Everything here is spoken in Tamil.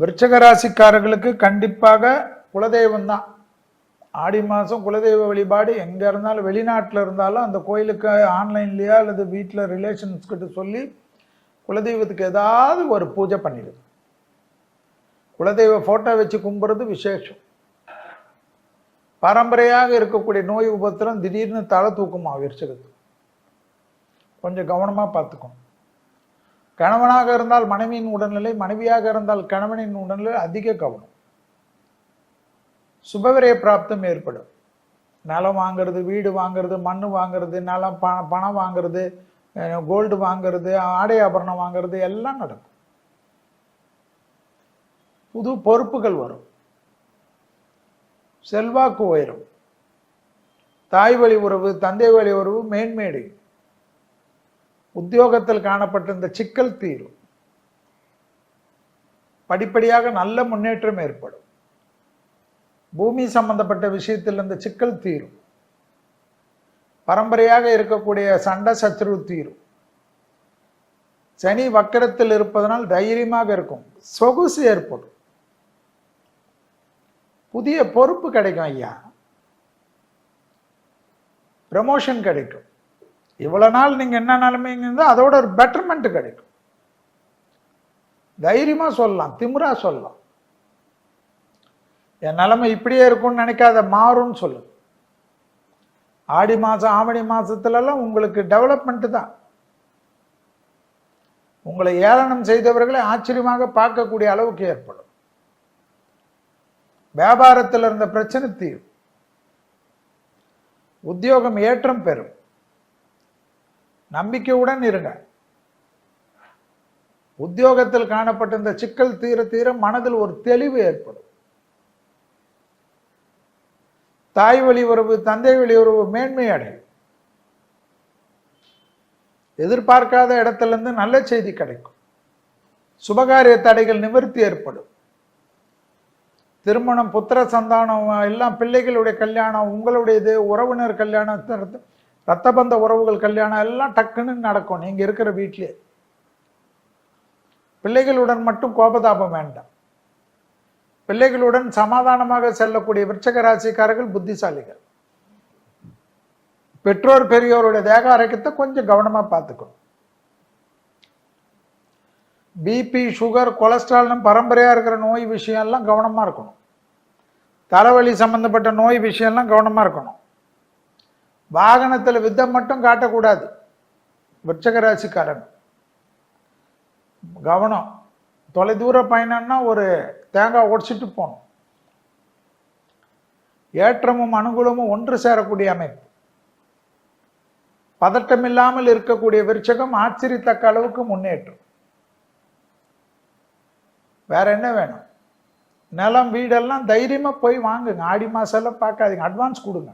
விருச்சகராசிக்காரர்களுக்கு கண்டிப்பாக குலதெய்வம் தான். ஆடி மாதம் குலதெய்வ வழிபாடு எங்கே இருந்தாலும் வெளிநாட்டில் இருந்தாலும் அந்த கோயிலுக்கு ஆன்லைன்லேயோ அல்லது வீட்டில் ரிலேஷன்ஸ் கிட்ட சொல்லி குலதெய்வத்துக்கு ஏதாவது ஒரு பூஜை பண்ணிடுது குலதெய்வ ஃபோட்டோ வச்சு கும்பிட்றது விசேஷம். பரம்பரையாக இருக்கக்கூடிய நோய் உபத்திரம் திடீர்னு தலை தூக்குமா விருச்சகத்துக்கு? கொஞ்சம் கவனமாக பார்த்துக்கணும். கணவனாக இருந்தால் மனைவியின் உடல்நிலை மனைவியாக இருந்தால் கணவனின் உடல்நிலை அதிக கவனம். சுபவிரய பிராப்தம் ஏற்படும். நிலம் வாங்குறது வீடு வாங்குறது மண் வாங்குறது நிலம் பண பணம் வாங்குறது கோல்டு வாங்குறது ஆடை ஆபரணம் வாங்குறது எல்லாம் நடக்கும். புது பொறுப்புகள் வரும். செல்வாக்கு உயரும். தாய் வழி உறவு தந்தை வழி உறவு மேன்மேடு. உத்தியோகத்தில் காணப்பட்ட இந்த சிக்கல் தீரும் படிப்படியாக நல்ல முன்னேற்றம் ஏற்படும். பூமி சம்பந்தப்பட்ட விஷயத்தில் இந்த சிக்கல் தீரும் பரம்பரையாக இருக்கக்கூடிய சண்டை சத்ரு தீரும் சனி வக்கரத்தில் இருப்பதனால் தைரியமாக இருக்கும். சொகுசு ஏற்படும். புதிய பொறுப்பு கிடைக்கும் ஐயா. ப்ரமோஷன் கிடைக்கும். இவ்வளவு நாள் நீங்க என்ன நிலைமைங்க இருந்தால் அதோட ஒரு பெட்டர்மெண்ட் கிடைக்கும். தைரியமா சொல்லலாம் திமிரா சொல்லலாம். என் நிலைமை இப்படியே இருக்கும்னு நினைக்காத மாறும்னு சொல்லு ஆடி மாதம் ஆவணி மாதத்துலலாம் உங்களுக்கு டெவலப்மெண்ட்டு தான். உங்களை ஏளனம் செய்தவர்களை ஆச்சரியமாக பார்க்கக்கூடிய அளவுக்கு ஏற்படும். வியாபாரத்தில் இருந்த பிரச்சனை தீரும். உத்தியோகம் ஏற்றம் பெறும். நம்பிக்கையுடன் இருங்க. உத்தியோகத்தில் காணப்பட்ட இந்த சிக்கல் தீர தீர மனதில் ஒரு தெளிவு ஏற்படும். தாய் வழி உறவு தந்தை வழி உறவு மேன்மை அடையும். எதிர்பார்க்காத இடத்துல இருந்து நல்ல செய்தி கிடைக்கும். சுபகாரிய தடைகள் நிவர்த்தி ஏற்படும். திருமணம் புத்திர சந்தானம் எல்லாம் பிள்ளைகளுடைய கல்யாணம் உங்களுடையது உறவினர் கல்யாணம் ரத்த பந்த உறவுகள் கல்யாணம் எல்லாம் டக்குன்னு நடக்கும். நீங்க இருக்கிற வீட்டிலே பிள்ளைகளுடன் மட்டும் கோபதாபம் வேண்டாம். பிள்ளைகளுடன் சமாதானமாக செல்லக்கூடிய விருச்சக ராசிக்காரர்கள் புத்திசாலிகள். பெற்றோர் பெரியோருடைய தேக ஆரோக்கியத்தை கொஞ்சம் கவனமா பார்த்துக்கணும். பிபி சுகர் கொலஸ்ட்ரால்னு பரம்பரையா இருக்கிற நோய் விஷயம்லாம் கவனமா இருக்கணும். தலைவலி சம்பந்தப்பட்ட நோய் விஷயம்லாம் கவனமா இருக்கணும். வாகனத்தில் வித்தம் மட்டும் காட்டக்கூடாது. விருட்சகராசிக்காரன் கவனம். தொலைதூர பயணம்னா ஒரு தேங்காய் உடச்சிட்டு போகணும். ஏற்றமும் அனுகூலமும் ஒன்று சேரக்கூடிய அமைப்பு. பதட்டம் இல்லாமல் இருக்கக்கூடிய விருட்சகம் ஆச்சரியத்தக்க அளவுக்கு முன்னேற்றம். வேற என்ன வேணும்? நிலம் வீடெல்லாம் தைரியமா போய் வாங்குங்க. ஆடி மாசம் எல்லாம் பார்க்காதீங்க. அட்வான்ஸ் கொடுங்க.